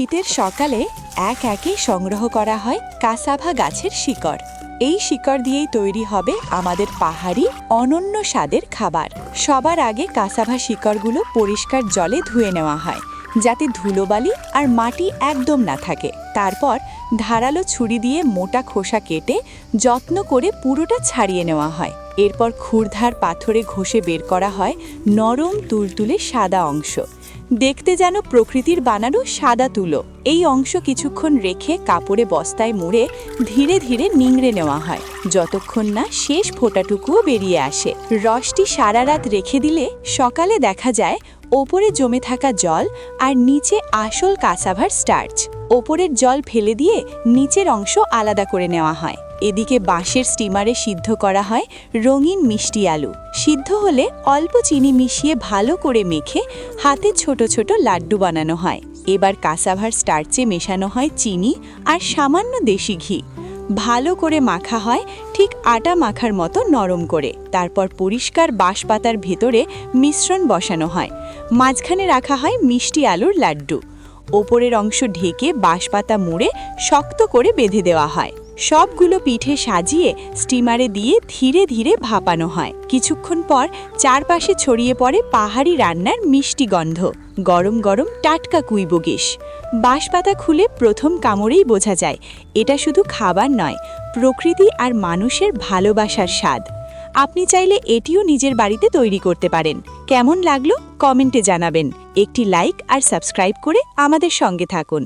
শীতের সকালে এক একে সংগ্রহ করা হয় কাসাভা গাছের শিকড়। এই শিকড় দিয়েই তৈরি হবে আমাদের পাহাড়ি, অনন্য স্বাদের খাবার। সবার আগে কাসাভা শিকড়গুলো পরিষ্কার জলে ধুয়ে নেওয়া হয়, যাতে ধুলোবালি আর মাটি একদম না থাকে। তারপর ধারালো ছুরি দিয়ে মোটা খোসা কেটে যত্ন করে পুরোটা ছাড়িয়ে নেওয়া হয়। এরপর ক্ষুরধার পাথরে ঘষে বের করা হয় নরম, তুলতুলে সাদা অংশ। দেখতে যেন প্রকৃতির বানানো সাদা তুলো। এই অংশ কিছুক্ষণ রেখে কাপড়ে বস্তায় মুড়ে ধীরে ধীরে নিংড়ে নেওয়া হয়। যতক্ষণ না শেষ ফোঁটাটুকুও বেরিয়ে আসে। রসটি সারা রাত রেখে দিলে সকালে দেখা যায় ওপরে জমে থাকা জল আর নিচে আসল কাসাভার স্টার্চ। ওপরের জল ফেলে দিয়ে নিচের অংশ আলাদা করে নেওয়া হয়। এদিকে বাঁশের স্টিমারে সিদ্ধ করা হয় রঙিন মিষ্টি আলু। সিদ্ধ হলে অল্প চিনি মিশিয়ে ভালো করে মেখে হাতে ছোট ছোট লাড্ডু বানানো হয়। এবার কাসাভার স্টার্চে মেশানো হয় চিনি আর সামান্য দেশি ঘি। ভালো করে মাখা হয় ঠিক আটা মাখার মতো নরম করে। তারপর পরিষ্কার বাঁশপাতার ভেতরে মিশ্রণ বসানো হয়। মাঝখানে রাখা হয় মিষ্টি আলুর লাড্ডু। ওপরের অংশ ঢেকে বাঁশপাতা মুড়ে শক্ত করে বেঁধে দেওয়া হয়। সবগুলো পিঠে সাজিয়ে স্টিমারে দিয়ে ধীরে ধীরে ভাপানো হয়। কিছুক্ষণ পর চারপাশে ছড়িয়ে পড়ে পাহাড়ি রান্নার মিষ্টি গন্ধ। গরম গরম টাটকা কুইবগিস বাঁশপাতা খুলে প্রথম কামড়েই বোঝা যায়, এটা শুধু খাবার নয়, প্রকৃতি আর মানুষের ভালোবাসার স্বাদ। আপনি চাইলে এটিও নিজের বাড়িতে তৈরি করতে পারেন। কেমন লাগল কমেন্টে জানাবেন। একটি লাইক আর সাবস্ক্রাইব করে আমাদের সঙ্গে থাকুন।